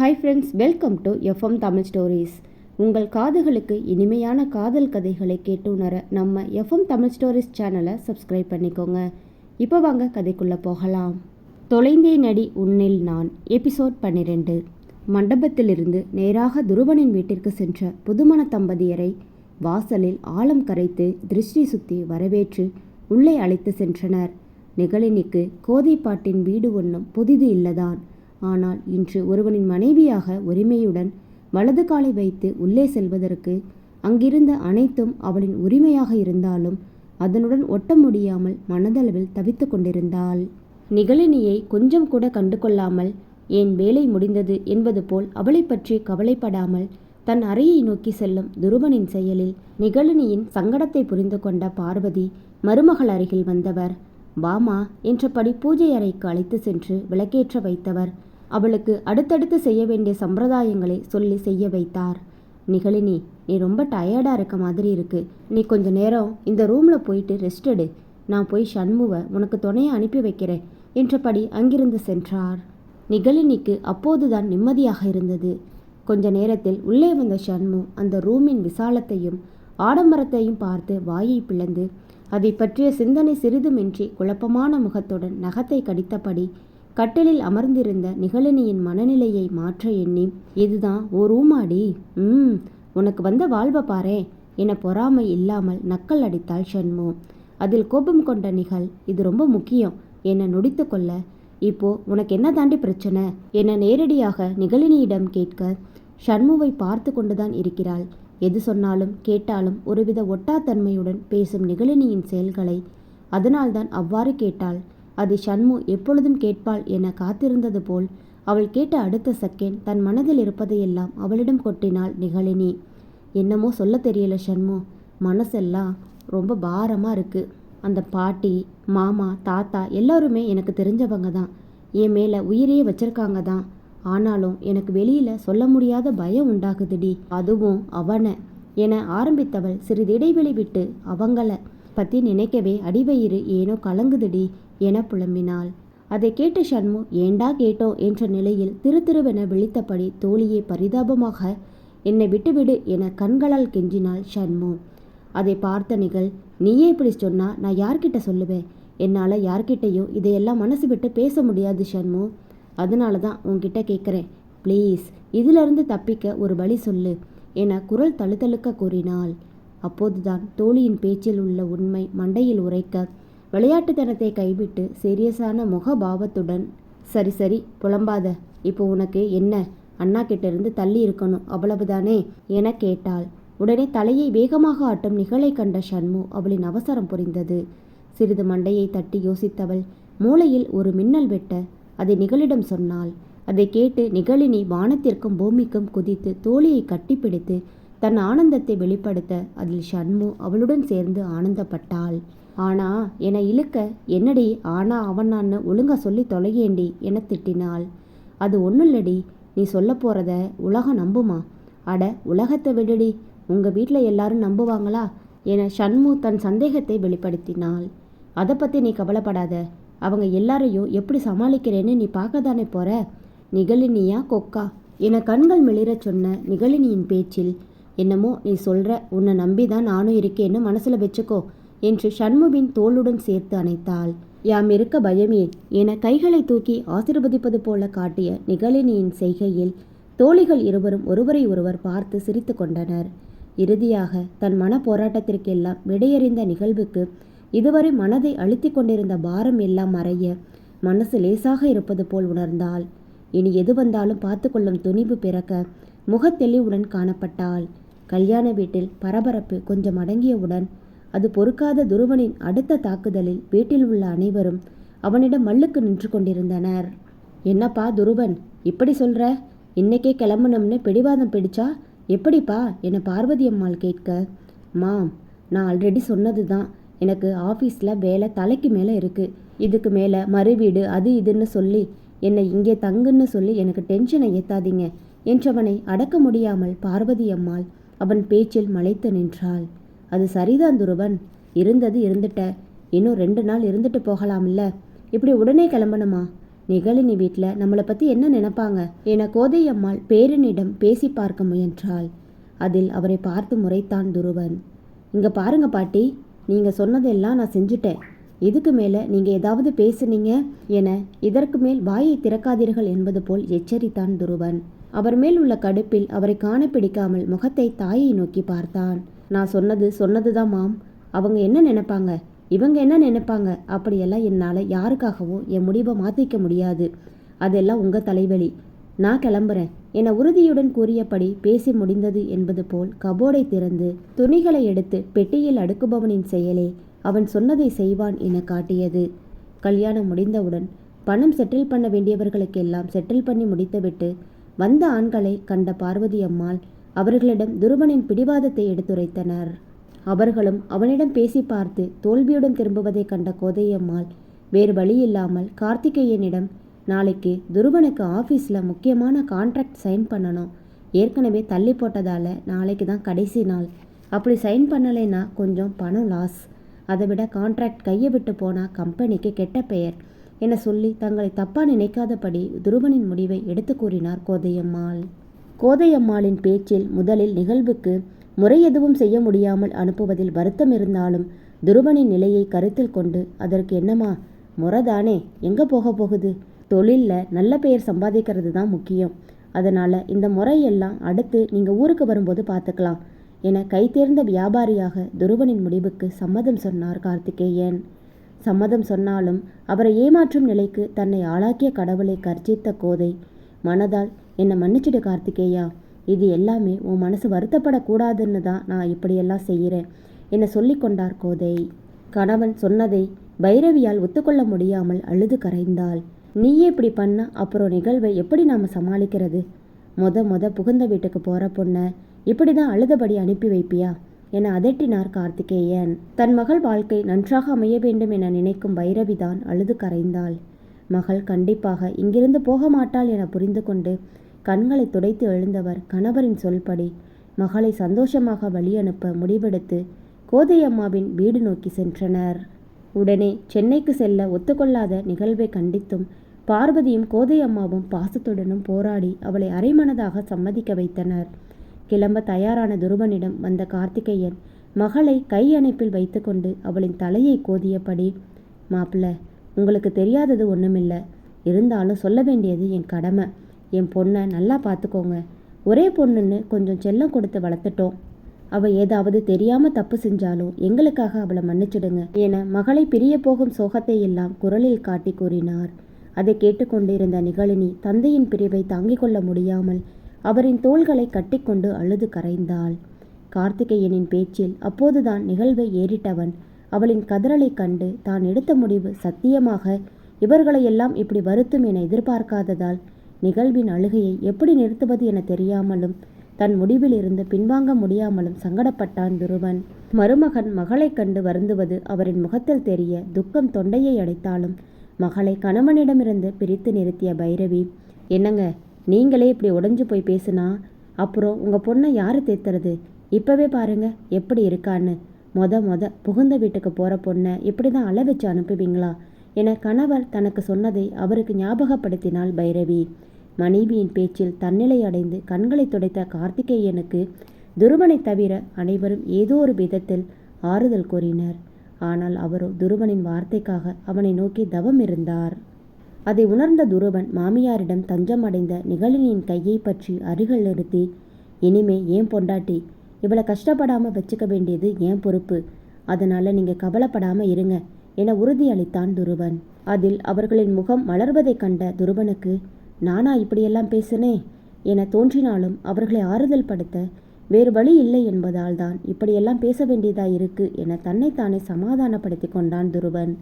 Hi friends welcome to FM Tamil stories உங்கள் காதுகளுக்கு இனிமையான காதல் கதைகளை கேட்டு உணர நம்ம எஃப்எம் தமிழ் ஸ்டோரிஸ் சேனலை சப்ஸ்கிரைப் பண்ணிக்கோங்க. இப்போ வாங்க கதைக்குள்ளே போகலாம். தொலைந்தே நடி உன்னில் நான் எபிசோட் பன்னிரெண்டு. மண்டபத்திலிருந்து நேராக துருவனின் வீட்டிற்கு சென்ற புதுமண தம்பதியரை வாசலில் ஆழம் கரைத்து திருஷ்டி சுத்தி வரவேற்று உள்ளே அழைத்து சென்றனர். நிகழினிக்கு கோதைப்பாட்டின் வீடு ஒன்றும் புதிது இல்லதான். ஆனால் இன்று ஒருவனின் மனைவியாக உரிமையுடன் வலது காலை வைத்து உள்ளே செல்வதற்கு அங்கிருந்த அனைத்தும் அவளின் உரிமையாக இருந்தாலும் அதனுடன் ஒட்ட முடியாமல் மனதளவில் தவித்து கொண்டிருந்தாள். நிகழினியை கொஞ்சம் கூட கண்டு கொள்ளாமல் என் வேலை முடிந்தது என்பது போல் அவளை பற்றி கவலைப்படாமல் தன் அறையை நோக்கி செல்லும் துருவனின் செயலில் நிகழினியின் சங்கடத்தை புரிந்து கொண்ட பார்வதி மருமகள் அருகில் வந்தவர். வாமா என்றபடி பூஜை அறைக்கு அழைத்து சென்று விளக்கேற்ற வைத்தவர். அவளுக்கு அடுத்தடுத்து செய்ய வேண்டிய சம்பிரதாயங்களை சொல்லி செய்ய வைத்தார். நிகழினி நீ ரொம்ப டயர்டாக இருக்க மாதிரி இருக்கு. நீ கொஞ்ச நேரம் இந்த ரூமில் போயிட்டு ரெஸ்ட் எடு. நான் போய் சண்முவை உனக்கு துணையை அனுப்பி வைக்கிறேன் என்றபடி அங்கிருந்து சென்றார். நிகழினிக்கு அப்போதுதான் நிம்மதியாக இருந்தது. கொஞ்ச நேரத்தில் உள்ளே வந்த ஷண்மு அந்த ரூமின் விசாலத்தையும் ஆடம்பரத்தையும் பார்த்து வாயை பிளந்து அதை பற்றிய சிந்தனை சிறிதுமின்றி குழப்பமான முகத்துடன் நகத்தை கடித்தபடி கட்டிலில் அமர்ந்திருந்த நிகழினியின் மனநிலையை மாற்ற எண்ணி இதுதான் ஓ ரூமாடி? ம் உனக்கு வந்த வாழ்வை பாரே. என பொறாமை இல்லாமல் நக்கல் அடித்தாள் ஷண்மு அதில் கோபம் கொண்ட நிகழ் இது ரொம்ப முக்கியம். என நொடித்து கொள்ள. இப்போ உனக்கு என்ன தாண்டி பிரச்சனை என நேரடியாக நிகழினியிடம் கேட்க ஷண்முவை பார்த்து கொண்டுதான் இருக்கிறாள். எது சொன்னாலும் கேட்டாலும் ஒருவித ஒட்டாத்தன்மையுடன் பேசும் நிகழினியின் செயல்களை அதனால்தான் அவ்வாறு கேட்டாள். அதை ஷண்மு எப்பொழுதும் கேட்பாள் என காத்திருந்தது போல் அவள் கேட்ட அடுத்த செகண்ட் தன் மனதில் இருப்பதையெல்லாம் அவளிடம் கொட்டினாள் நிகழினி. என்னமோ சொல்ல தெரியல ஷண்மு மனசெல்லாம் ரொம்ப பாரமாக இருக்கு. அந்த பாட்டி மாமா தாத்தா எல்லாருமே எனக்கு தெரிஞ்சவங்க தான். என் மேலே உயிரையே வச்சிருக்காங்க தான். ஆனாலும் எனக்கு வெளியில் சொல்ல முடியாத பயம் உண்டாகுதுடி. அதுவும் அவனை என ஆரம்பித்தவள் சிறிது இடைவெளி விட்டு அவங்கள பற்றி நினைக்கவே அடிவயிறு ஏனோ கலங்குதுடி. என புலம்பினாள். அதை கேட்ட சண்மு ஏண்டா கேட்டோம் என்ற நிலையில் திரு திருவென விழித்தபடி தோழியை பரிதாபமாக என்னை விட்டுவிடு என கண்களால் கெஞ்சினாள் ஷண்மு அதை பார்த்த நிகழ் நீயே இப்படி சொன்னா நான் யார்கிட்ட சொல்லுவேன்? என்னால் யார்கிட்டையும் இதையெல்லாம் மனசு விட்டு பேச முடியாது ஷண்மு அதனால தான் உன்கிட்ட கேட்குறேன் ப்ளீஸ் இதிலிருந்து தப்பிக்க ஒரு வழி சொல்லு என குரல் தழுதழுக்க கூறினாள். அப்போதுதான் தோழியின் பேச்சில் உள்ள உண்மை மண்டையில் உரைக்க விளையாட்டுத்தனத்தை கைவிட்டு சீரியஸான முகபாவத்துடன் சரி சரி புலம்பாத. இப்போ உனக்கு என்ன? அண்ணா கிட்ட இருந்து தள்ளி இருக்கணும். அவ்வளவுதானே? என கேட்டாள். உடனே தலையை வேகமாக ஆட்டும் நிகழை கண்ட ஷண்மு அவளின் அவசரம் புரிந்தது. சிறிது மண்டையை தட்டி யோசித்தவள் மூளையில் ஒரு மின்னல் வெட்ட அதை நிகழிடம் சொன்னாள். அதை கேட்டு நிகழினி வானத்திற்கும் பூமிக்கும் குதித்து தோழியை கட்டிப்பிடித்து தன் ஆனந்தத்தை வெளிப்படுத்த அதில் ஷண்மு அவளுடன் சேர்ந்து ஆனந்தப்பட்டாள். ஆனா என இழுக்க என்னடி ஆனா அவனான்னு ஒழுங்கா சொல்லி தொலையேண்டி என திட்டினாள். அது ஒன்றும் நீ சொல்ல போறத உலகம் நம்புமா? அட உலகத்தை விடுடி உங்க வீட்டில் எல்லாரும் நம்புவாங்களா? என ஷண்மு தன் சந்தேகத்தை வெளிப்படுத்தினாள். அதை பற்றி நீ கவலைப்படாத அவங்க எல்லாரையும் எப்படி சமாளிக்கிறேன்னு நீ பார்க்க தானே போற? நிகழினியா கொக்கா? என கண்கள் மிளிரச் சொன்ன நிகழினியின் பேச்சில் என்னமோ நீ சொல்ற உன்னை நம்பி தான் நானும் இருக்கேன்னு மனசில் வச்சுக்கோ. என்று சண்முகின் தோளுடன் சேர்த்து அணைத்தாள். யாம் இருக்க பயமே? என கைகளை தூக்கி ஆசிர்வதிப்பது போல காட்டிய நிகழினியின் செய்கையில் தோழிகள் இருவரும் ஒருவரை ஒருவர் பார்த்து சிரித்து கொண்டனர். இறுதியாக தன் மன போராட்டத்திற்கெல்லாம் விடையறிந்த நிகழ்வுக்கு இதுவரை மனதை அழுத்தி கொண்டிருந்த பாரம் எல்லாம் மறைய மனசு லேசாக இருப்பது போல் உணர்ந்தாள். இனி எது வந்தாலும் பார்த்து கொள்ளும் துணிவு பிறக்க முகத்தெளிவுடன் காணப்பட்டாள். கல்யாண வீட்டில் பரபரப்பு கொஞ்சம் அடங்கியவுடன் அது பொறுக்காத துருவனின் அடுத்த தாக்குதலில் வீட்டில் உள்ள அனைவரும் அவனிடம் மல்லுக்கு நின்று கொண்டிருந்தனர். என்னப்பா துருவன் இப்படி சொல்ற? இன்னைக்கே கிளம்பணும்னு பிடிவாதம் பிடிச்சா எப்படிப்பா என பார்வதி அம்மாள் கேட்க? மாம் நான் ஆல்ரெடி சொன்னது தான் எனக்கு ஆஃபீஸில் வேலை தலைக்கு மேலே இருக்குது இதுக்கு மேலே மறு வீடு அது இதுன்னு சொல்லி என்னை இங்கே தங்குன்னு சொல்லி எனக்கு டென்ஷனை ஏத்தாதீங்க என்றவனை அடக்க முடியாமல் பார்வதி அம்மாள் அவன் பேச்சில் மலைத்து நின்றாள். அது சரிதான் துருவன். இருந்தது இருந்துட்ட. இன்னும் ரெண்டு நாள் இருந்துட்டு போகலாம்ல. இப்படி உடனே கிளம்பணுமா? நிகழினி வீட்டில் நம்மளை பற்றி என்ன நினைப்பாங்க? என கோதையம்மாள் பேரனிடம் பேசி பார்க்க முயன்றாள். அதில் அவரை பார்த்து முறைத்தான் துருவன். இங்கே பாருங்க பாட்டி நீங்கள் சொன்னதெல்லாம் நான் செஞ்சுட்டேன். இதுக்கு மேலே நீங்கள் ஏதாவது பேசுனீங்க என இதற்கு மேல் வாயை திறக்காதீர்கள் என்பது போல் எச்சரித்தான் துருவன். அவர் மேல் உள்ள கடுப்பில் அவரை காண பிடிக்காமல் முகத்தை தாயை நோக்கி பார்த்தான். நான் சொன்னது சொன்னதுதான் மாம். அவங்க என்ன நினைப்பாங்க? இவங்க என்ன நினைப்பாங்க? அப்படியெல்லாம் என்னால் யாருக்காகவும் என் முடிவை மாற்றிக்க முடியாது. அதெல்லாம் உங்கள் தலைவலி. நான் கிளம்புறேன். என உறுதியுடன் கூறியபடி பேசி முடிந்தது என்பது போல் கபோர்டை திறந்து துணிகளை எடுத்து பெட்டியில் அடுக்குபவனின் செயலே அவன் சொன்னதை செய்வான் என காட்டியது. கல்யாணம் முடிந்தவுடன் பணம் செட்டில் பண்ண வேண்டியவர்களுக்கெல்லாம் செட்டில் பண்ணி முடித்துவிட்டு வந்த ஆண்களை கண்ட பார்வதி அம்மாள் அவர்களிடம் துருவனின் பிடிவாதத்தை எடுத்துரைத்தனர். அவர்களும் அவனிடம் பேசி பார்த்து தோல்வியுடன் திரும்புவதை கண்ட கோதையம்மாள் வேறு வழி இல்லாமல் கார்த்திகேயனிடம் நாளைக்கு துருவனுக்கு ஆஃபீஸில் முக்கியமான கான்ட்ராக்ட் சைன் பண்ணணும். ஏற்கனவே தள்ளி போட்டதால் நாளைக்கு தான் கடைசி நாள். அப்படி சைன் பண்ணலைன்னா கொஞ்சம் பணம் லாஸ் அதை விட கான்ட்ராக்ட் கையை விட்டு போனால் கம்பெனிக்கு கெட்ட பெயர் என சொல்லி தங்களை தப்பாக நினைக்காதபடி துருவனின் முடிவை எடுத்து கூறினார் கோதையம்மாள். கோதையம்மாளின் பேச்சில் முதலில் நிகழ்வுக்கு முறை எதுவும் செய்ய முடியாமல் அனுப்புவதில் வருத்தம் இருந்தாலும் துருவனின் நிலையை கருத்தில் கொண்டு அதற்கு என்னம்மா முறைதானே எங்கே போக போகுது? தொழிலில் நல்ல பெயர் சம்பாதிக்கிறது தான் முக்கியம். அதனால் இந்த முறையெல்லாம் அடுத்து நீங்கள் ஊருக்கு வரும்போது பார்த்துக்கலாம் என கைதேர்ந்த வியாபாரியாக துருவனின் முடிவுக்கு சம்மதம் சொன்னார் கார்த்திகேயன். சம்மதம் சொன்னாலும் அவரை ஏமாற்றும் நிலைக்கு தன்னை ஆளாக்கிய கடவுளை கர்ஜித்த கோதை மனதால் என்னை மன்னிச்சிடு கார்த்திகேயா. இது எல்லாமே உன் மனசு வருத்தப்படக்கூடாதுன்னு தான் நான் இப்படியெல்லாம் செய்கிறேன். என்னை சொல்லிக்கொண்டார் கோதை. கணவன் சொன்னதை பைரவியால் ஒத்துக்கொள்ள முடியாமல் அழுது கரைந்தாள். நீயே இப்படி பண்ண அப்புறம் நிகழ்வை எப்படி நாம் சமாளிக்கிறது? மொத மொத புகுந்த வீட்டுக்கு போகிற பொண்ணை இப்படி தான் அழுதபடி அனுப்பி வைப்பியா? என அதட்டினார் கார்த்திகேயன். தன் மகள் வாழ்க்கை நன்றாக அமைய வேண்டும் என நினைக்கும் பைரவிதான் அழுது கரைந்தாள். மகள் கண்டிப்பாக இங்கிருந்து போக மாட்டாள் என புரிந்து கொண்டு கண்களை துடைத்து எழுந்தவர் கணவரின் சொல்படி. மகளை சந்தோஷமாக வழியனுப்ப முடிவெடுத்து கோதையம்மாவின் வீடு நோக்கி சென்றனர். உடனே சென்னைக்கு செல்ல ஒத்துக்கொள்ளாத நிகழ்வை கண்டித்தும் பார்வதியும் கோதையம்மாவும் பாசத்துடனும் போராடி அவளை அரைமனதாக சம்மதிக்க வைத்தனர். கிளம்ப தயாரான துருவனிடம் வந்த கார்த்திகேயன் மகளை கை அணைப்பில் வைத்துக்கொண்டு அவளின் தலையை கோதியபடி மாப்பிள்ள உங்களுக்கு தெரியாதது ஒன்றுமில்ல இருந்தாலும் சொல்ல வேண்டியது என் கடமை. என் பொண்ணை நல்லா பார்த்துக்கோங்க. ஒரே பொண்ணுன்னு கொஞ்சம் செல்லம் கொடுத்து வளர்த்துட்டோம். அவள் ஏதாவது தெரியாமல் தப்பு செஞ்சாலும் எங்களுக்காக அவளை மன்னிச்சிடுங்க. என மகளை பிரிய போகும் சோகத்தை எல்லாம் குரலில் காட்டி கூறினார். அதை கேட்டுக்கொண்டிருந்த நிகழினி தந்தையின் பிரிவை தாங்கிக் கொள்ள முடியாமல் அவரின் தோள்களை கட்டிக்கொண்டு அழுது கரைந்தாள். கார்த்திகேயனின் பேச்சில் அப்போதுதான் நிகழ்வை ஏறிட்டவன் அவளின் கதறலை கண்டு தான் எடுத்த முடிவு சத்தியமாக இவர்களையெல்லாம் இப்படி வருத்தும் என எதிர்பார்க்காததால் நிகழ்வின் அழுகையை எப்படி நிறுத்துவது என தெரியாமலும் தன் முடிவில் இருந்து பின்வாங்க முடியாமலும் சங்கடப்பட்டான் துருவன். மருமகன் மகளைக் கண்டு வருந்துவது அவரின் முகத்தில் தெரிய துக்கம் தொண்டையை அடைத்தாலும் மகளை கணவனிடமிருந்து பிரித்து நிறுத்திய பைரவி என்னங்க நீங்களே இப்படி உடஞ்சு போய் பேசுனா? அப்புறம் உங்கள் பொண்ணை யார் தேத்துறது? இப்போவே பாருங்க எப்படி இருக்கான்னு. மொத மொத புகுந்த வீட்டுக்கு போகிற பொண்ணை இப்படி தான் அள வச்சு அனுப்புவீங்களா? என கணவர் தனக்கு சொன்னதை அவருக்கு ஞாபகப்படுத்தினாள் பைரவி. மனைவியின் பேச்சில் தன்னிலை அடைந்து கண்களை துடைத்த கார்த்திகேயனுக்கு துருவனை தவிர அனைவரும் ஏதோ ஒரு விதத்தில் ஆறுதல் கூறினர். ஆனால் அவரோ துருவனின் வார்த்தைக்காக அவனை நோக்கி தவம் இருந்தார். அதை உணர்ந்த துருவன் மாமியாரிடம் தஞ்சம் அடைந்த நிகழினியின் கையை பற்றி அருகில் நிறுத்தி இனிமே ஏன் பொண்டாட்டி? இவளை கஷ்டப்படாமல் வச்சுக்க வேண்டியது ஏன் பொறுப்பு? அதனால் நீங்கள் கவலைப்படாமல் இருங்க என உறுதியளித்தான் துருவன். அதில் அவர்களின் முகம் மலர்வதைக் கண்ட துருவனுக்கு நானா இப்படியெல்லாம் பேசினே? என தோன்றினாலும் அவர்களை ஆறுதல் படுத்த வேறு வழி இல்லை என்பதால் தான் இப்படியெல்லாம் பேச வேண்டியதாக இருக்கு என தன்னைத்தானே சமாதானப்படுத்தி கொண்டான் துருவன்.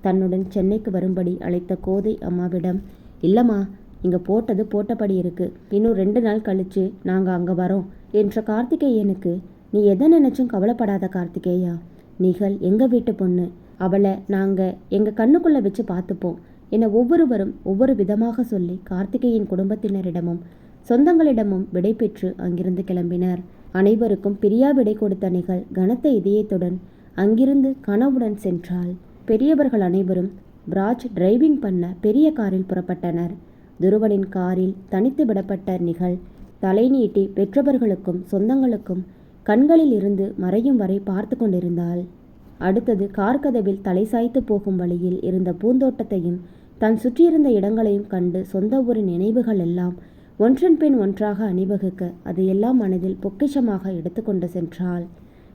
தன்னுடன் சென்னைக்கு வரும்படி அழைத்த கோதை அம்மாவிடம் இல்லம்மா இங்கே போட்டது போட்டபடி இருக்கு. இன்னும் ரெண்டு நாள் கழிச்சு நாங்கள் அங்கே வரோம் என்ற கார்த்திகேயனுக்கு நீ எதை நினைச்சும் கவலைப்படாத கார்த்திகேயா? நிகழ் எங்கள் வீட்டு பொண்ணு. அவளை நாங்கள் எங்கள் கண்ணுக்குள்ளே வச்சு பார்த்துப்போம். என ஒவ்வொருவரும் ஒவ்வொரு விதமாக சொல்லி கார்த்திகேயன் குடும்பத்தினரிடமும் சொந்தங்களிடமும் விடை பெற்று அங்கிருந்து கிளம்பினர். அனைவருக்கும் பிரியா விடை கொடுத்த நிகழ் கனத்த இதயத்துடன் அங்கிருந்து கனவுடன் சென்றால் பெரியவர்கள் அனைவரும் பிராஜ் டிரைவிங் பண்ண பெரிய காரில் புறப்பட்டனர். துருவனின் காரில் தனித்து விடப்பட்ட நிகழ் தலை நீட்டி பெற்றவர்களுக்கும் சொந்தங்களுக்கும் கண்களில் இருந்து மறையும் வரை பார்த்து கொண்டிருந்தாள். அடுத்தது கார் கதவில் தலை சாய்த்து போகும் வழியில் இருந்த பூந்தோட்டத்தையும் தான் சுற்றியிருந்த இடங்களையும் கண்டு சொந்த ஊரின் நினைவுகள் எல்லாம் ஒன்றன் பின் ஒன்றாக அணிவகுக்க அதையெல்லாம் மனதில் பொக்கிஷமாக எடுத்துக்கொண்டு சென்றாள்.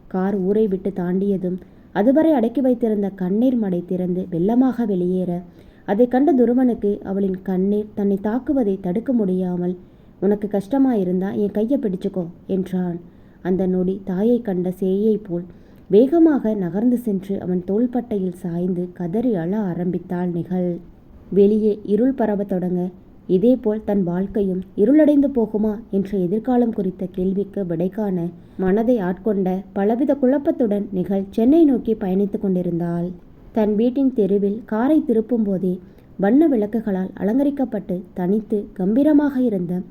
கார் ஊரை விட்டு தாண்டியதும் அதுவரை அடக்கி வைத்திருந்த கண்ணீர் மடை திறந்து வெள்ளமாக வெளியேற அதை கண்ட துருவனுக்கு அவளின் கண்ணீர் தன்னை தாக்குவதை தடுக்க முடியாமல் உனக்கு கஷ்டமாயிருந்தா என் கையை பிடிச்சுக்கோ என்றான். அந்த நொடி தாயை கண்ட சேயை போல் வேகமாக நகர்ந்து சென்று அவன் தோள்பட்டையில் சாய்ந்து கதறி அழ ஆரம்பித்தாள் நிகழ். வெளியே இருள் பரவத் தொடங்க இதேபோல் தன் வாழ்க்கையும் இருளடைந்து போகுமா என்ற எதிர்காலம் குறித்த கேள்விக்கு விடை காண மனதை ஆட்கொண்ட பலவித குழப்பத்துடன் நிகழ் சென்னை நோக்கி பயணித்துக் கொண்டிருந்தாள். தன் வீட்டின் தெருவில் காரை திருப்பும் போதே வண்ண விளக்குகளால் அலங்கரிக்கப்பட்டு தனித்து கம்பீரமாக இருந்த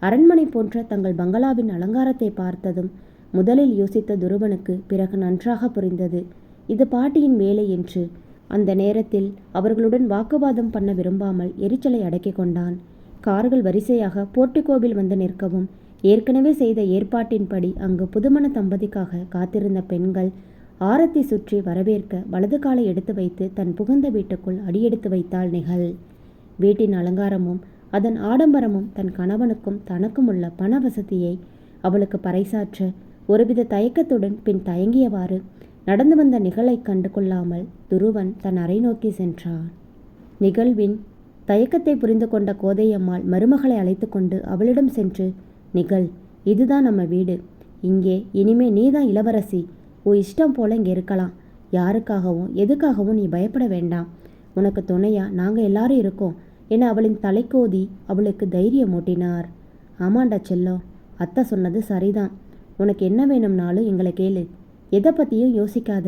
அரண்மனை போன்ற தங்கள் பங்களாவின் அலங்காரத்தை பார்த்ததும் முதலில் யோசித்த துருவனுக்கு பிறகு நன்றாக புரிந்தது. இது பாட்டியின் வேலை என்று அந்த நேரத்தில் அவர்களுடன் வாக்குவாதம் பண்ண விரும்பாமல் எரிச்சலை அடக்கிக் கொண்டான். கார்கள் வரிசையாக போர்ட்டிகோவில் வந்து நிற்கவும் ஏற்கனவே செய்த ஏற்பாட்டின்படி அங்கு புதுமண தம்பதிக்காக காத்திருந்த பெண்கள் ஆரத்தி சுற்றி வரவேற்க வலது காலை எடுத்து வைத்து தன் புகுந்த வீட்டுக்குள் அடியெடுத்து வைத்தாள் நிகழ். வீட்டின் அலங்காரமும் அதன் ஆடம்பரமும் தன் கணவனுக்கும் தனக்கும் உள்ள பண வசதியை அவளுக்கு பறைசாற்ற ஒருவித தயக்கத்துடன் பின் தயங்கியவாறு நடந்து வந்த நிகழை கண்டு கொள்ளாமல் துருவன் தன் அறை நோக்கி சென்றான். நிகழ்வின் தயக்கத்தை புரிந்து கொண்ட கோதையம்மாள் மருமகளை அழைத்து கொண்டு அவளிடம் சென்று நிகழ் இதுதான் நம்ம வீடு. இங்கே இனிமே நீதான் இளவரசி. உன் இஷ்டம் போல இங்கே இருக்கலாம். யாருக்காகவும் எதுக்காகவும் நீ பயப்பட வேண்டாம். உனக்கு துணையா நாங்கள் எல்லாரும் இருக்கோம் என அவளின் தலைக்கோதி அவளுக்கு தைரியம் மூட்டினார். ஆமாண்டா செல்லம் அத்தை சொன்னது சரிதான். உனக்கு என்ன வேணும்னாலும் எங்களை கேளு. எதை பற்றியும் யோசிக்காத.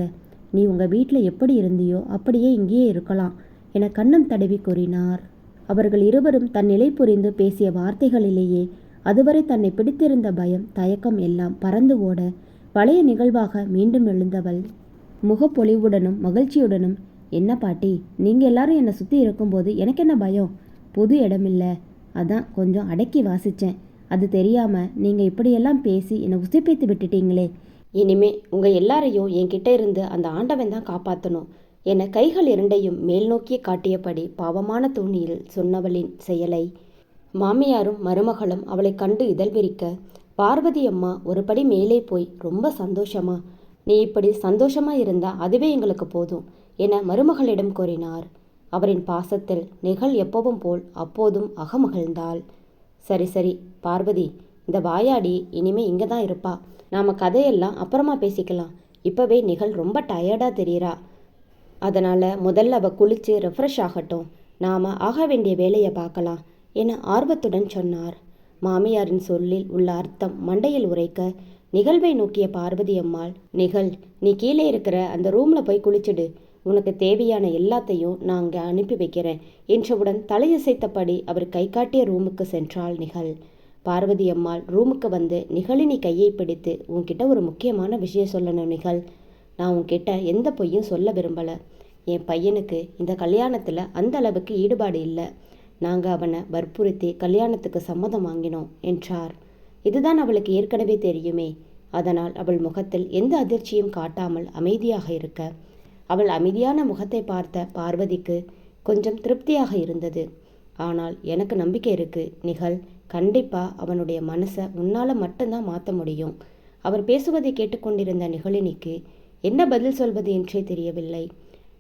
நீ உங்கள் வீட்டில் எப்படி இருந்தியோ அப்படியே இங்கேயே இருக்கலாம் என கண்ணம் தடவி கூறினார். அவர்கள் இருவரும் தன் நிலை புரிந்து பேசிய வார்த்தைகளிலேயே அதுவரை தன்னை பிடித்திருந்த பயம் தயக்கம் எல்லாம் பறந்து ஓட பழைய நிகழ்வாக மீண்டும் எழுந்தவள். முகப்பொலிவுடனும் மகிழ்ச்சியுடனும் என்ன பாட்டி நீங்கள் எல்லாரும் என்னை சுற்றி இருக்கும்போது எனக்கு என்ன பயம்? புது இடமில்ல. அதான் கொஞ்சம் அடக்கி வாசித்தேன் அது தெரியாமல் நீங்கள் இப்படியெல்லாம் பேசி என்னை உசிப்பித்து விட்டுட்டீங்களே. இனிமே உங்கள் எல்லாரையும் என்கிட்ட இருந்து அந்த ஆண்டவன் தான் காப்பாற்றணும் என கைகள் இரண்டையும் மேல் நோக்கி காட்டியபடி பாவமான தோணியில் சொன்னவளின் செயலை. மாமியாரும் மருமகளும் அவளை கண்டு இதழ் விரிக்க பார்வதி அம்மா ஒருபடி மேலே போய் ரொம்ப சந்தோஷமா? நீ இப்படி சந்தோஷமா இருந்தா அதுவே எங்களுக்கு போதும் என மருமகளிடம் கூறினார். அவரின் பாசத்தில் நிகழ் எப்பவும் போல் அப்போதும் அகமகிழ்ந்தாள். சரி சரி பார்வதி இந்த வாயாடி இனிமே இங்கே தான் இருப்பா. நாம் கதையெல்லாம் அப்புறமா பேசிக்கலாம். இப்போவே நிகழ் ரொம்ப டயர்டாக தெரியுறா. அதனால் முதல்ல அவள் குளித்து ரெஃப்ரெஷ் ஆகட்டும். நாம் ஆக வேண்டிய வேலையை பார்க்கலாம் என ஆர்வத்துடன் சொன்னார். மாமியாரின் சொல்லில் உள்ள அர்த்தம் மண்டையில் உரைக்க நிகழ்வை நோக்கிய பார்வதி அம்மாள் நிகழ் நீ கீழே இருக்கிற அந்த ரூமில் போய் குளிச்சுடு. உனக்கு தேவையான எல்லாத்தையும் நான் அங்கே அனுப்பி வைக்கிறேன் என்றவுடன் தலையசைத்தபடி அவர் கை காட்டிய ரூமுக்கு சென்றாள் நிகழ். பார்வதி அம்மாள் ரூமுக்கு வந்து நிகழினி கையை பிடித்து உன்கிட்ட ஒரு முக்கியமான விஷயம் சொல்லணும் நிகழ். நான் உன்கிட்ட எந்த பொய்யும் சொல்ல விரும்பலை. என் பையனுக்கு இந்த கல்யாணத்தில் அந்த அளவுக்கு ஈடுபாடு இல்லை. நாங்கள் அவனை வற்புறுத்தி கல்யாணத்துக்கு சம்மதம் வாங்கினோம் என்றார். இதுதான் அவளுக்கு ஏற்கனவே தெரியுமே. அதனால் அவள் முகத்தில் எந்த அதிர்ச்சியும் காட்டாமல் அமைதியாக இருக்க. அவள் அமைதியான முகத்தை பார்த்த பார்வதிக்கு கொஞ்சம் திருப்தியாக இருந்தது. ஆனால் எனக்கு நம்பிக்கை இருக்கு நிகழ். கண்டிப்பாக அவனுடைய மனசை உன்னால் மட்டும்தான் மாற்ற முடியும். அவர் பேசுவதை கேட்டுக்கொண்டிருந்த நிகழினிக்கு என்ன பதில் சொல்வது என்றே தெரியவில்லை.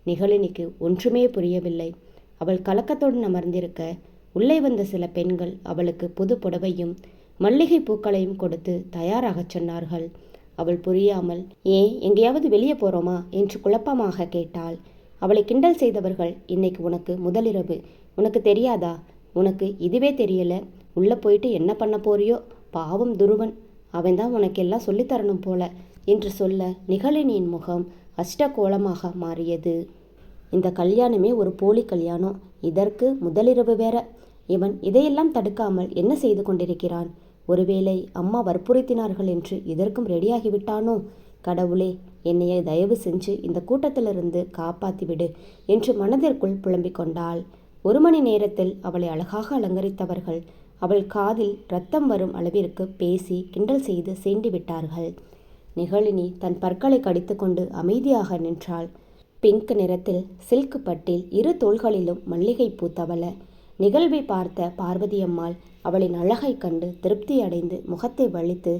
நிகழினிக்கு ஒன்றுமே புரியவில்லை. அவள் கலக்கத்துடன் அமர்ந்திருக்க உள்ளே வந்த சில பெண்கள் அவளுக்கு புது புடவையும் மல்லிகை பூக்களையும் கொடுத்து தயாராகச் சொன்னார்கள். அவள் புரியாமல் ஏன் எங்கேயாவது வெளியே போகிறோமா என்று குழப்பமாக கேட்டாள். அவளை கிண்டல் செய்தவர்கள் இன்னைக்கு உனக்கு முதலிரவு. உனக்கு தெரியாதா? உனக்கு இதுவே தெரியல. உள்ளே போயிட்டு என்ன பண்ண போறியோ? பாவம் துருவன். அவன்தான் உனக்கு எல்லாம் சொல்லித்தரணும் போல என்று சொல்ல நிகழினியின் முகம் அஷ்டகோலமாக மாறியது. இந்த கல்யாணமே ஒரு போலி கல்யாணம். இதற்கு முதலிரவு வேற. இவன் இதையெல்லாம் தடுக்காமல் என்ன செய்து கொண்டிருக்கிறான்? ஒருவேளை அம்மா வற்புறுத்தினார்கள் என்று இதற்கும் ரெடியாகிவிட்டானோ கடவுளே என்னையை தயவு செஞ்சு இந்த கூட்டத்திலிருந்து காப்பாத்திவிடு என்று மனதிற்குள் புலம்பிக் கொண்டாள். ஒரு மணி நேரத்தில் அவளை அழகாக அலங்கரித்தவர்கள் அவள் காதில் ரத்தம் வரும் அளவிற்கு பேசி கிண்டல் செய்து சீண்டி விட்டார்கள். நிகழினி தன் பற்களை கடித்துக்கொண்டு அமைதியாக நின்றாள். பிங்க் நிறத்தில் சில்க் பட்டில் இரு தோள்களிலும் மல்லிகை பூத்தவள நிகழ்வை பார்த்த பார்வதியம்மாள் அவளின் அழகை கண்டு திருப்தி அடைந்து முகத்தை வலித்து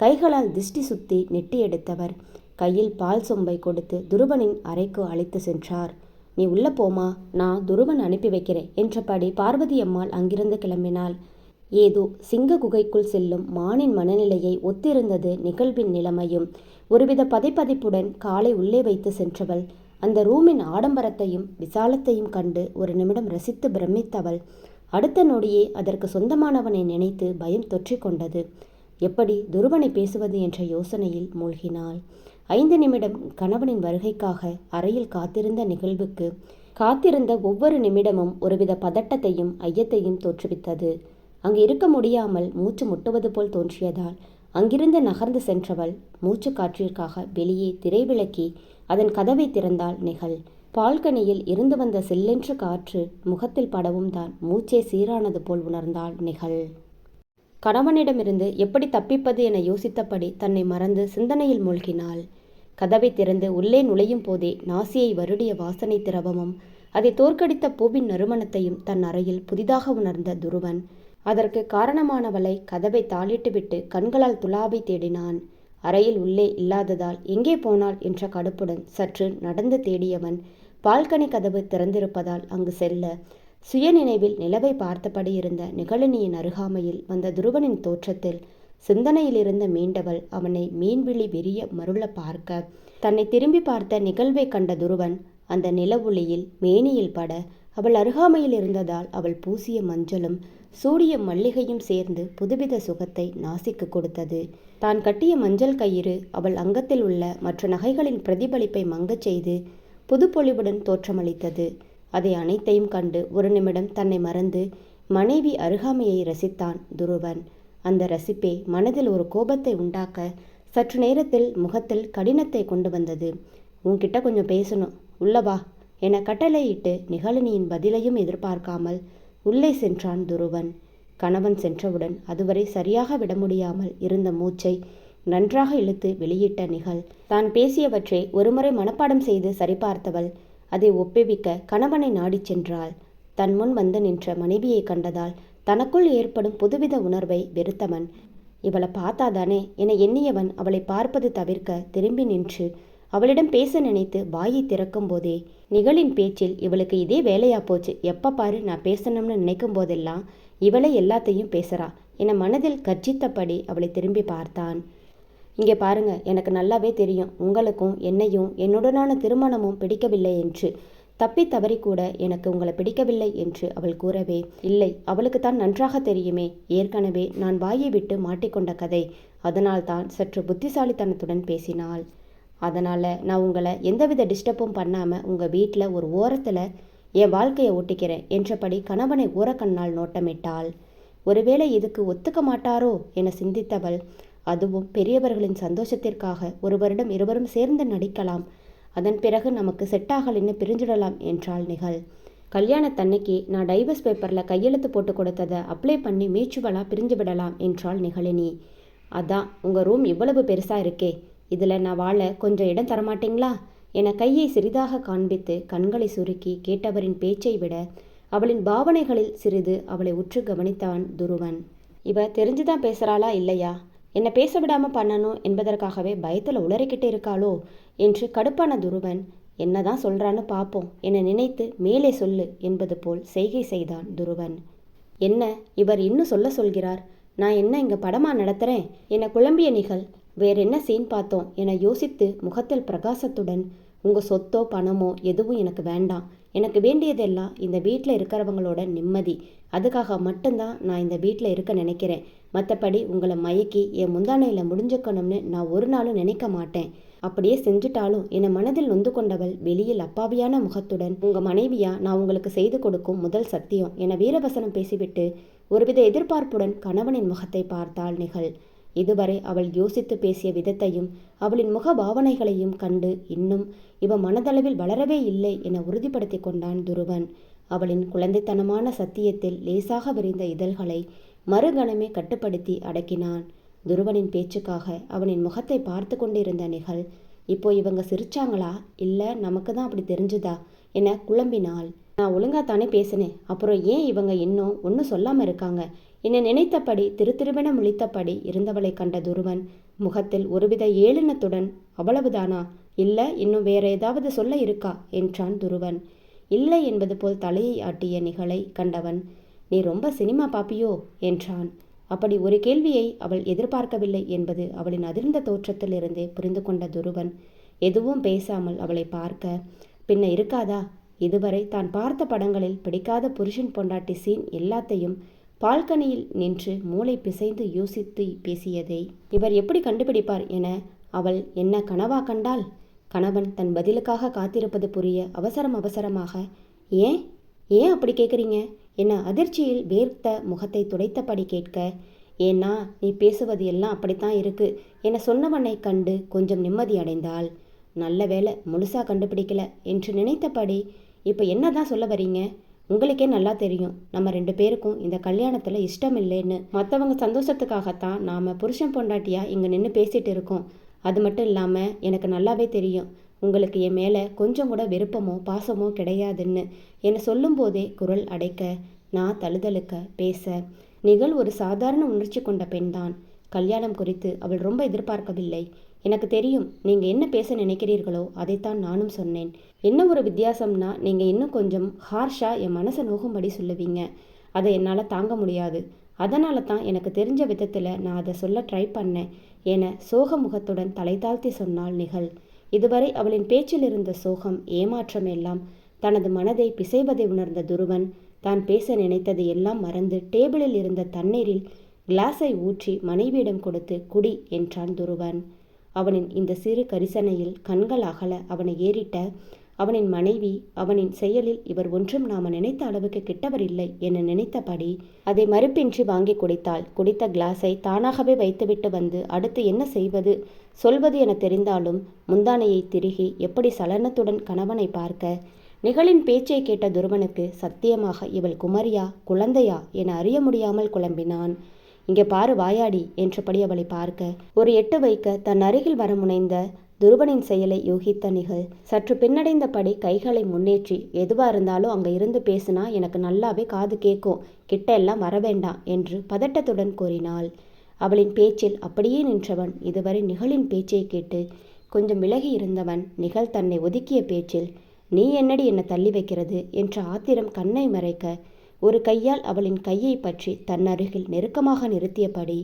கைகளால் திஷ்டி சுத்தி நெட்டி எடுத்தவர். கையில் பால் சொம்பை கொடுத்து துருவனின் அறைக்கு அழைத்து சென்றார். நீ உள்ள போமா? நான் துருவன் அனுப்பி வைக்கிறேன் என்றபடி பார்வதியம்மாள் அங்கிருந்து கிளம்பினாள். ஏதோ சிங்க குகைக்குள் செல்லும் மானின் மனநிலையை ஒத்திருந்தது நிகழ்வின் நிலைமையும். ஒருவித பதைப்பதைப்புடன் காலை உள்ளே வைத்து சென்றவள் அந்த ரூமின் ஆடம்பரத்தையும் விசாலத்தையும் கண்டு ஒரு நிமிடம் ரசித்து பிரமித்தவள். அடுத்த நொடியே அதற்கு சொந்தமானவனை நினைத்து பயம் தொற்றிக்கொண்டது எப்படி துருவனை பேசுவது என்ற யோசனையில் மூழ்கினாள். ஐந்து நிமிடம் கணவனின் வருகைக்காக அறையில் காத்திருந்த நிகழ்வுக்கு காத்திருந்த ஒவ்வொரு நிமிடமும் ஒருவித பதட்டத்தையும் ஐயத்தையும் தோற்றுவித்தது. அங்கு இருக்க முடியாமல் மூச்சு முட்டுவது போல் தோன்றியதால் அங்கிருந்து நகர்ந்து சென்றவள் மூச்சு காற்றிற்காக வெளியே திரைவிளக்கி அதன் கதவை திறந்தாள் நிகழ். பால்கனியில் இருந்து வந்த செல்லென்று காற்று முகத்தில் படவும் தான் மூச்சே சீரானது போல் உணர்ந்தாள் நிகழ். கணவனிடமிருந்து எப்படி தப்பிப்பது என யோசித்தபடி தன்னை மறந்து சிந்தனையில் மூழ்கினாள். கதவை திறந்து உள்ளே நுழையும் போதே நாசியை வருடிய வாசனை திரவமும் அதை தோற்கடித்த பூவின் நறுமணத்தையும் தன் அறையில் புதிதாக உணர்ந்த துருவன் அதற்கு காரணமானவளை கதவை தாளிட்டுவிட்டு கண்களால் துலாவை தேடினான். அறையில் உள்ளே இல்லாததால் எங்கே போனாள் என்ற கடுப்புடன் சற்று நடந்து தேடியவன் பால்கனி கதவு திறந்திருப்பதால் அங்கு செல்ல சுயநினைவில் நிலவை பார்த்தபடி இருந்த நிகழினியின் அருகாமையில் வந்த துருவனின் தோற்றத்தில் சிந்தனையிலிருந்த மீண்டவள் அவனை மீன்விழி விரிய மருள பார்க்க. தன்னை திரும்பி பார்த்த நிகழ்வை கண்ட துருவன் அந்த நிலவொளியில் மேனியில் பட அவள் அருகாமையில் இருந்ததால் அவள் பூசிய மஞ்சளும் சூடிய மல்லிகையும் சேர்ந்து புதுவித சுகத்தை நாசிக்கு கொடுத்தது. தான் கட்டிய மஞ்சள் கயிறு அவள் அங்கத்தில் உள்ள மற்ற நகைகளின் பிரதிபலிப்பை மங்கச் செய்து புதுப்பொலிவுடன் தோற்றமளித்தது. அதை அனைத்தையும் கண்டு ஒரு நிமிடம் தன்னை மறந்து மனைவி அருகாமையை ரசித்தான் துருவன். அந்த ரசிப்பே மனதில் ஒரு கோபத்தை உண்டாக்க சற்று நேரத்தில் முகத்தில் கடினத்தை கொண்டு வந்தது. உன்கிட்ட கொஞ்சம் பேசணும். உள்ளவா என கட்டளையிட்டு நிகழினியின் பதிலையும் எதிர்பார்க்காமல் உள்ளே சென்றான் துருவன். கணவன் சென்றவுடன் அதுவரை சரியாக விட முடியாமல் இருந்த மூச்சை நன்றாக இழுத்து வெளியிட்ட நிகழ். தான் பேசியவற்றை ஒருமுறை மனப்பாடம் செய்து சரிபார்த்தவள் அதை ஒப்புவிக்க கணவனை நாடிச் சென்றாள். தன் முன் வந்து நின்ற மனைவியை கண்டதால் தனக்குள் ஏற்படும் புதுவித உணர்வை வெறுத்தவன். இவளை பார்த்தாதானே? என எண்ணியவன் அவளை பார்ப்பது தவிர்க்க திரும்பி நின்று அவளிடம் பேச நினைத்து வாயை திறக்கும் போதே நிகழின் பேச்சில் இவளுக்கு இதே வேலையா போச்சு. எப்ப பாரு நான் பேசணும்னு நினைக்கும் போதெல்லாம் இவளே எல்லாத்தையும் பேசுறா என மனதில் கர்ஜித்தபடி அவளை திரும்பி பார்த்தான். இங்கே பாருங்க எனக்கு நல்லாவே தெரியும். உங்களுக்கும் என்னையும் என்னுடனான திருமணமும் பிடிக்கவில்லை என்று. தப்பி தவறி கூட எனக்கு உங்களை பிடிக்கவில்லை என்று அவள் கூறவே இல்லை அவளுக்கு தான் நன்றாக தெரியுமே. ஏற்கனவே நான் வாயை விட்டு மாட்டிக்கொண்ட கதை. அதனால் தான் சற்று புத்திசாலித்தனத்துடன் பேசினாள். அதனால் நான் உங்களை எந்தவித டிஸ்டர்பும் பண்ணாமல் உங்கள் வீட்டில் ஒரு ஓரத்தில் என் வாழ்க்கையை ஓட்டிக்கிறேன் என்றபடி கணவனை ஓரக்கண்ணால் நோட்டமிட்டாள். ஒருவேளை இதுக்கு ஒத்துக்க மாட்டாரோ என சிந்தித்தவள் அதுவும் பெரியவர்களின் சந்தோஷத்திற்காக ஒருவரிடம் இருவரும் சேர்ந்து நடிக்கலாம். அதன் பிறகு நமக்கு செட்டாகலின்னு பிரிஞ்சிடலாம் என்றாள் நிகழ். கல்யாணத்தன்னைக்கு நான் டைவர்ஸ் பேப்பரில் கையெழுத்து போட்டு கொடுத்ததை அப்ளை பண்ணி மியூச்சுவலாக பிரிஞ்சு விடலாம் என்றாள் நிகழினி. அதான் உங்கள் ரூம் இவ்வளவு பெருசாக இருக்கே. இதில் நான் வாழ கொஞ்சம் இடம் தரமாட்டீங்களா? என கையை சிறிதாக காண்பித்து கண்களை சுருக்கி கேட்டவரின் பேச்சை விட அவளின் பாவனைகளில் சிறிது அவளை உற்று கவனித்தான் துருவன். இவ தெரிஞ்சுதான் பேசுகிறாளா இல்லையா? என்னை பேச விடாமல் பண்ணணும் என்பதற்காகவே பயத்தில் உளறிக்கிட்டு இருக்காளோ? என்று கடுப்பான துருவன் என்னதான் சொல்கிறான்னு பார்ப்போம் என நினைத்து மேலே சொல்லு என்பது போல் செய்கை செய்தான் துருவன். என்ன? இவர் இன்னும் சொல்ல சொல்கிறார்? நான் என்ன இங்கே படமா நடத்துகிறேன் என குழம்பிய நிகழ் வேற என்ன சீன் பார்த்தோம் என யோசித்து முகத்தில் பிரகாசத்துடன் உங்கள் சொத்தோ பணமோ எதுவும் எனக்கு வேண்டாம். எனக்கு வேண்டியதெல்லாம் இந்த வீட்டில் இருக்கிறவங்களோட நிம்மதி. அதுக்காக மட்டும்தான் நான் இந்த வீட்டில் இருக்க நினைக்கிறேன். மற்றபடி உங்களை மயக்கி என் முந்தானையில் முடிஞ்சுக்கணும்னு நான் ஒரு நாளும் நினைக்க மாட்டேன். அப்படியே செஞ்சுட்டாலும் என்னை மனதில் நொந்து கொண்டவள் வெளியில் அப்பாவியான முகத்துடன் உங்கள் மனைவியா நான் உங்களுக்கு செய்து கொடுக்கும் முதல் சத்தியம் என வீரவசனம் பேசிவிட்டு ஒருவித எதிர்பார்ப்புடன் கணவனின் முகத்தை பார்த்தாள் நிகழ். இதுவரை அவள் யோசித்து பேசிய விதத்தையும் அவளின் முக பாவனைகளையும் கண்டு இன்னும் இவ மனதளவில் வளரவே இல்லை என உறுதிப்படுத்தி கொண்டான் துருவன். அவளின் குழந்தைத்தனமான சத்தியத்தில் லேசாக விரிந்த இதழ்களை மறுகணமே கட்டுப்படுத்தி அடக்கினான். துருவனின் பேச்சுக்காக அவனின் முகத்தை பார்த்து கொண்டிருந்த நிகழ் இப்போ இவங்க சிரிச்சாங்களா? இல்லை நமக்கு தான் அப்படி தெரிஞ்சுதா? என குழம்பினாள். நான் ஒழுங்காக தானே பேசினேன். அப்புறம் ஏன் இவங்க இன்னும் ஒன்றும் சொல்லாமல் இருக்காங்க? என்னை நினைத்தபடி திருத்திருவென முழித்தபடி இருந்தவளை கண்ட துருவன் முகத்தில் ஒருவித ஏளனத்துடன் அவ்வளவுதானா? இல்லை இன்னும் வேற ஏதாவது சொல்ல இருக்கா? என்றான் துருவன். இல்லை என்பது போல் தலையை ஆட்டிய நிகழை கண்டவன் நீ ரொம்ப சினிமா பாப்பியோ? என்றான். அப்படி ஒரு கேள்வியை அவள் எதிர்பார்க்கவில்லை என்பது அவளின் அதிர்ந்த தோற்றத்திலிருந்தே புரிந்து கொண்ட துருவன் எதுவும் பேசாமல் அவளை பார்க்க பின்ன இருக்காதா? இதுவரை தான் பார்த்த படங்களில் பிடிக்காத புருஷன் பொண்டாட்டி சீன் எல்லாத்தையும் பால்கனியில் நின்று மூளை பிசைந்து யோசித்து பேசியதை இவர் எப்படி கண்டுபிடிப்பார் என அவள் என்ன கனவா கண்டாள் கணவன் தன் பதிலுக்காக காத்திருப்பது புரிய அவசரம் அவசரமாக ஏன்? ஏன் அப்படி கேட்குறீங்க என அதிர்ச்சியில் வேர்த்த முகத்தை துடைத்தபடி கேட்க ஏன்னா நீ பேசுவது எல்லாம் அப்படித்தான் இருக்கு என சொன்னவனை கண்டு கொஞ்சம் நிம்மதி அடைந்தாள். நல்ல வேலை முழுசா கண்டுபிடிக்கல என்று நினைத்தபடி இப்போ என்ன தான் சொல்ல வரீங்க? உங்களுக்கே நல்லா தெரியும். நம்ம ரெண்டு பேருக்கும் இந்த கல்யாணத்தில் இஷ்டம் இல்லைன்னு மற்றவங்க சந்தோஷத்துக்காகத்தான் நாம் புருஷன் பொண்டாட்டியா இங்கே நின்று பேசிகிட்டு இருக்கோம். அது மட்டும் இல்லாமல் எனக்கு நல்லாவே தெரியும். உங்களுக்கு என் மேலே கொஞ்சம் கூட விருப்பமோ பாசமோ கிடையாதுன்னு. என்னை சொல்லும்போதே குரல் அடைக்க நான் தழுதழுக்க பேச. நிகழ் ஒரு சாதாரண உணர்ச்சி கொண்ட பெண்தான். கல்யாணம் குறித்து அவள் ரொம்ப எதிர்பார்க்கவில்லை. எனக்கு தெரியும் நீங்கள் என்ன பேச நினைக்கிறீர்களோ அதைத்தான் நானும் சொன்னேன். என்ன ஒரு வித்தியாசம்னா நீங்கள் இன்னும் கொஞ்சம் ஹார்ஷாக என் மனசை நோகும்படி சொல்லுவீங்க. அதை என்னால் தாங்க முடியாது. அதனால தான் எனக்கு தெரிஞ்ச விதத்தில் நான் அதை சொல்ல ட்ரை பண்ணேன். என சோக முகத்துடன் தலை தாழ்த்தி சொன்னாள் நிகழ். இதுவரை அவளின் பேச்சில் இருந்த சோகம் ஏமாற்றம் எல்லாம் தனது மனதை பிசைவதை உணர்ந்த துருவன் தான் பேச நினைத்தது எல்லாம் மறந்து டேபிளில் இருந்த தண்ணீரில் கிளாஸை ஊற்றி மனைவியிடம் கொடுத்து குடி என்றான் துருவன். அவனின் இந்த சிறு கரிசனையில் கண்கள் அகல அவனை ஏறிட்ட அவனின் மனைவி அவனின் செயலில் இவர் ஒன்றும் நாம நினைத்த அளவுக்கு கிட்டவர் இல்லை என நினைத்தபடி அதை மறுப்பின்றி வாங்கி குடித்தாள். குடித்த கிளாஸை தானாகவே வைத்துவிட்டு வந்து அடுத்து என்ன செய்வது சொல்வது என தெரிந்தாலும் முந்தானையை திருகி எப்படி சலனத்துடன் கணவனை பார்க்க நிகழின் பேச்சை கேட்ட துருவனுக்கு சத்தியமாக இவள் குமரியா குழந்தையா? என அறிய முடியாமல் குழம்பினான். இங்கே பாரு வாயாடி என்றபடி அவளை பார்க்க. ஒரு எட்டு வைக்க தன் அருகில் வர முனைந்த துருவனின் செயலை யோகித்த நிகழ். சற்று பின்னடைந்தபடி கைகளை முன்னேற்றி எதுவா இருந்தாலும் அங்க இருந்து பேசினா எனக்கு நல்லாவே காது கேட்கும் கிட்ட எல்லாம் வர வேண்டாம் என்று பதட்டத்துடன் கூறினாள். அவளின் பேச்சில் அப்படியே நின்றவன் இதுவரை நிகழின் பேச்சை கேட்டு கொஞ்சம் விலகி இருந்தவன் நிகழ் தன்னை ஒதுக்கிய பேச்சில் நீ என்னடி என்னை தள்ளி வைக்கிறது? என்ற ஆத்திரம் கண்ணை மறைக்க ஒரு கையால் அவளின் கையை பற்றி தன் அருகில் நெருக்கமாக நிறுத்தியபடி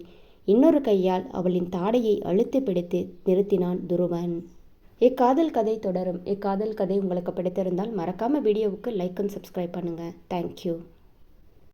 இன்னொரு கையால் அவளின் தாடையை அழுத்தி பிடித்து நிறுத்தினான் துருவன். இக்காதல் கதை தொடரும். இக்காதல் கதை உங்களுக்கு பிடித்திருந்தால் மறக்காமல் வீடியோவுக்கு லைக் அண்ட் சப்ஸ்கிரைப் பண்ணுங்கள் தேங்க்யூ